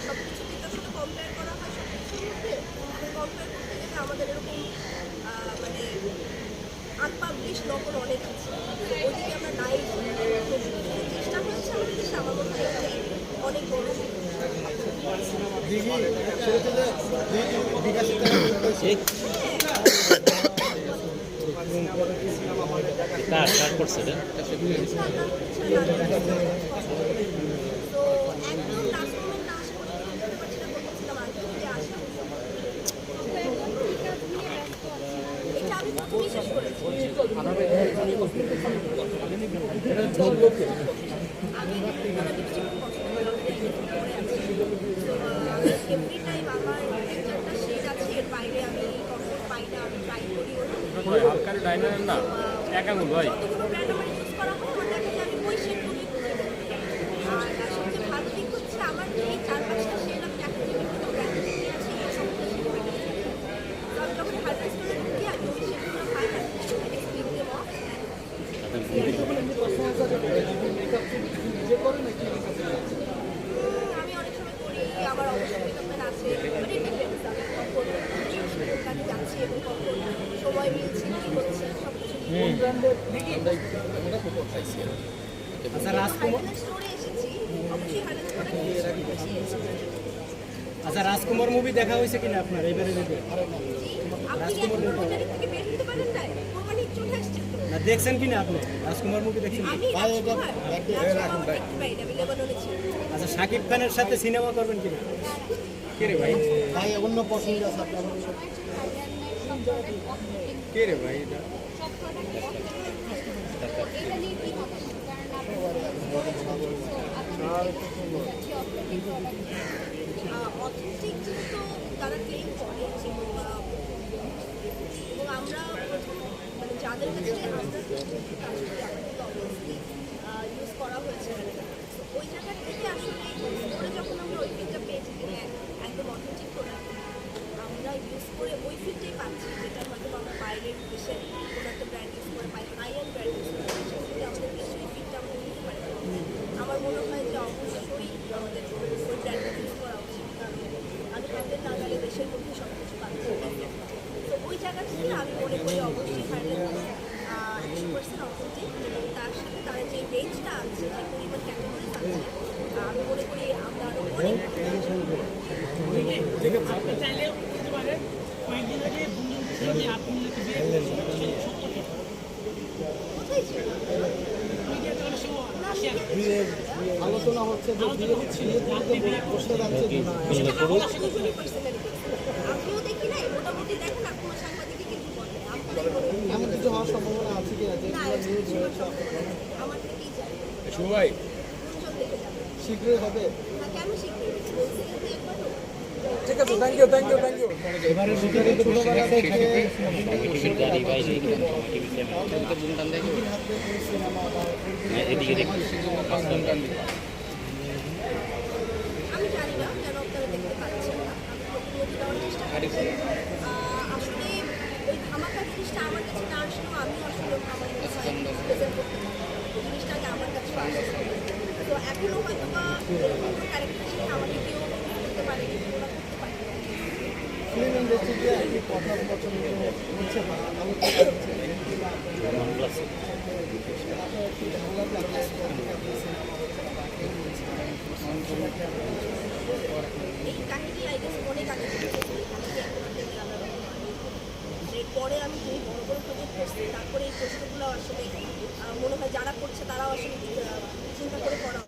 সব কিছু কিন্তু শুধু করা হয় করতে গেলে আমাদের এরকম মানে আনপাবলিশ নকল অনেক আমরা নাই চেষ্টা করছি। আমাদের দেশে আমার মনে হয় অনেক বড় কার হ্যাঁ, কার করছে আচ্ছা, ডাইনার না এক আঙুল ভাই যতগুলো ব্র্যান্ড আমার ইউজ করা হয় আমার দেখা যায় আমি ওই শেডগুলোই খুঁজে আর সবচেয়ে ভালো দিক হচ্ছে আমার যে এই চার পাঁচটা শেড আমি একটা বিভিন্ন ব্র্যান্ড নিয়ে আছি এই সবগুলো শেড পাই তো আমি যখন হার্ডওয়্যার স্টোরে ঢুকি আমি ওই শেডগুলো পাই না স্পিক দেম অফ আমি অনেক সময় করি আমার অবশ্যই মেকআপম্যান আছে মানে ডিপেন্ডস আমি কখন দোকানে এবং সময় মিলছে কি হচ্ছে সব কিছু আচ্ছা রাজকুমার আচ্ছা রাজকুমার মুভি দেখা হয়েছে। কিনা আপনার এবারে তো না দেখছেন কিনা আপনি? রাজকুমার মুভি দেখছেন রাজকুমার রাজকুমার। আচ্ছা শাকিব খানের সাথে সিনেমা করবেন কিনা? কে রে ভাই? ভাই অন্য পছন্দ আছে আপনার। কে রে ভাই এটা? অথেন্টিক যেহেতু তারা ক্লেম করে এবং আমরা মানে যাদের কাছে আমরা প্রথম কাজ করি আমাদের অবভিয়াসলি ইউজ করা হয়েছে ওই জায়গা থেকে আসলে করে যখন আমরা ওই ফিটটা পেয়েছি যে হ্যাঁ একদম অথেন্টিক প্রোডাক্ট আমরা ইউজ করে ওই ফিটটাই পাচ্ছি যেটা হয়তো আমরা বাইরের দেশের কোনো একটা ব্র্যান্ড ইউজ করে পাই হাই এন্ড ব্র্যান্ড ইউজ করে পাই সেক্ষেত্রে আমাদের দেশে ওই ফিটটা আমরা নিতে পারি। আমার মনে হয় যে অবশ্যই আমাদের ওই ব্র্যান্ডটা ইউজ করা উচিত। কারণ আমি হাতের নাগালে দেশের মধ্যে সব কিছু পাচ্ছি। তো ওই জায়গা থেকে আমি মনে করি অবশ্যই হান্ড্রেড একশো পার্সেন্ট অথেন্টিক এবং তার সাথে তারা যে রেঞ্জটা আছে, যে পরিমাণ ক্যাটাগরি আছে আমি মনে করি আমরা আরও অনেক আলোচনা হচ্ছে যে। এমন কিছু হওয়ার সম্ভাবনা আছে কিনা যে না, এটা কিছু হওয়ার সম্ভাবনা নেই। আমার থেকেই যায় সবাই গুঞ্জন দেখে যাবে শীঘ্রই হবে না কেন শিখবে বলছি কিন্তু একবারও ঠিক আছে thank you thank you thank you এবারে ভিতরে ছোটবেলা থেকে গাড়ি বাইরে এদিকে দেখি আমি জানি না কেন আপনারা দেখতে পাচ্ছেন না আসলে ওই ধামাকা জিনিসটা আমার কাছে না আসলেও আমি আসলে আমার জিনিসটাকে আমার কাছে আসে তো এখনও হয়তো বা ক্যারেক্টার আমাকে কেউ পারে পারে একটি কথা পছন্দ হচ্ছে না এই কাহিনী আই। এরপরে আমি যে বড় বড় প্রজেক্ট করছি, তারপরে এই প্রশ্নগুলো আসলে মনে হয় যারা করছে তারাও আসলে চিন্তা করে করা